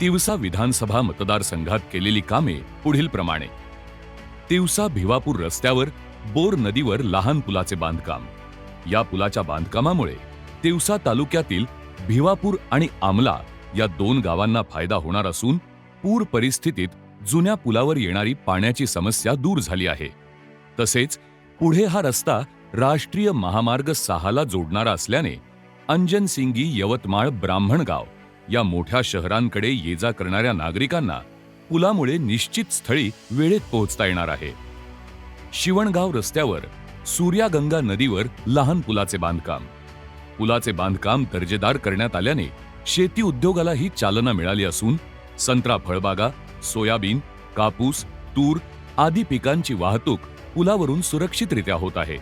तिवसा विधानसभा मतदारसंघात केलेली कामे पुढील प्रमाणे. तिवसा भिवापूर रस्त्यावर बोर नदीवर लहान पुलाचे बांधकाम. या पुलाच्या बांधकामामुळे तिवसा तालुक्यातील भिवापूर आणि आमला या दोन गावांना फायदा होणार असून पूर परिस्थितीत जुन्या पुलावर येणारी पाण्याची समस्या दूर झाली आहे. तसेच पुढे हा रस्ता राष्ट्रीय महामार्ग सहाला जोडणारा असल्याने अंजन सिंगी यवतमाळ ब्राह्मणगाव या मोठ्या शहरांकडे ये जा करणाऱ्या नागरिकांना पुलामुळे निश्चित स्थळी वेळेत पोहोचता येणार आहे. शिवणगाव रस्त्यावर सूर्यागंगा नदीवर लहान पुलाचे बांधकाम. पुलाचे बांधकाम दर्जेदार करण्यात आल्याने शेती उद्योगालाही चालना मिळाली असून संत्रा फळबागा सोयाबीन कापूस तूर आदी पिकांची वाहतूक पुलावरून सुरक्षितरित्या होत आहे.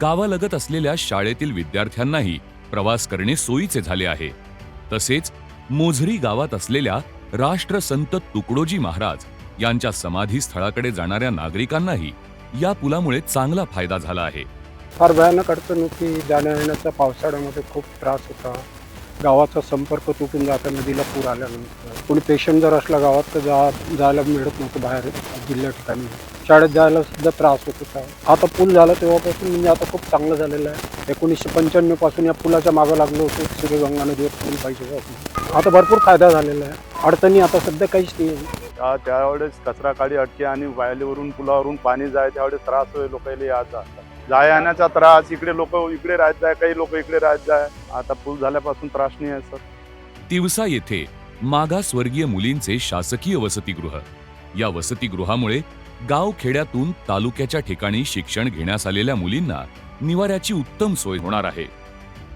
गावालगत असलेल्या शाळेतील विद्यार्थ्यांनाही प्रवास करणे सोयीचे झाले आहे. तसेच मोझरी गावात असलेल्या राष्ट्रसंत तुकडोजी महाराज यांच्या समाधी स्थळाकडे जाणाऱ्या नागरिकांनाही या पुलामुळे चांगला फायदा झाला आहे. फार भयानक अडचण होती. जाण्या येण्याचा पावसाळ्यामध्ये खूप त्रास होता. गावाचा संपर्क तुटून जाता नदीला पूर आल्यानंतर. कोणी पेशंट जर असला गावात तर जा जायला मिळत नव्हतं बाहेर जिल्ह्या ठिकाणी. शाळेत जायला सुद्धा त्रास होत होता. आता पूल झाला तेव्हापासून म्हणजे आता खूप चांगलं झालेलं आहे. एकोणीसशे पंच्याण्णवपासून या पुलाच्या मागं लागलो होतो. सूर्यगंगा नदीवर पूल पाहिजे आता भरपूर फायदा झालेला आहे. अडचणी आता सध्या काहीच नाही आहे. त्यावेळेस कचरा काढी अटके आणि वायलीवरून पुलावरून पाणी जाय त्यावेळेस त्रास होईल लोकांना यायचा जाय येण्याचा त्रास इकडे लोक इकडे राहत जाय काही लोक इकडे राहत जाय. आता पूल झाल्यापासून त्रास नाही आहे सर. तिवसा येथे मागासवर्गीय मुलींचे शासकीय वसतिगृह. या वसतिगृहामुळे गाव खेड्यातून तालुक्याच्या ठिकाणी शिक्षण घेण्यास आलेल्या मुलींना निवाऱ्याची उत्तम सोय होणार आहे.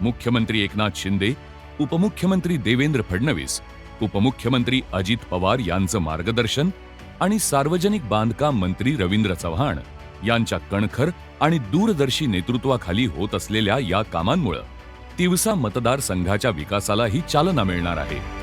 मुख्यमंत्री एकनाथ शिंदे उपमुख्यमंत्री देवेंद्र फडणवीस उपमुख्यमंत्री अजित पवार यांचं मार्गदर्शन आणि सार्वजनिक बांधकाम मंत्री रवींद्र चव्हाण यांच्या कणखर आणि दूरदर्शी नेतृत्वाखाली होत असलेल्या या कामांमुळे तिवसा मतदारसंघाच्या विकासालाही चालना मिळणार आहे.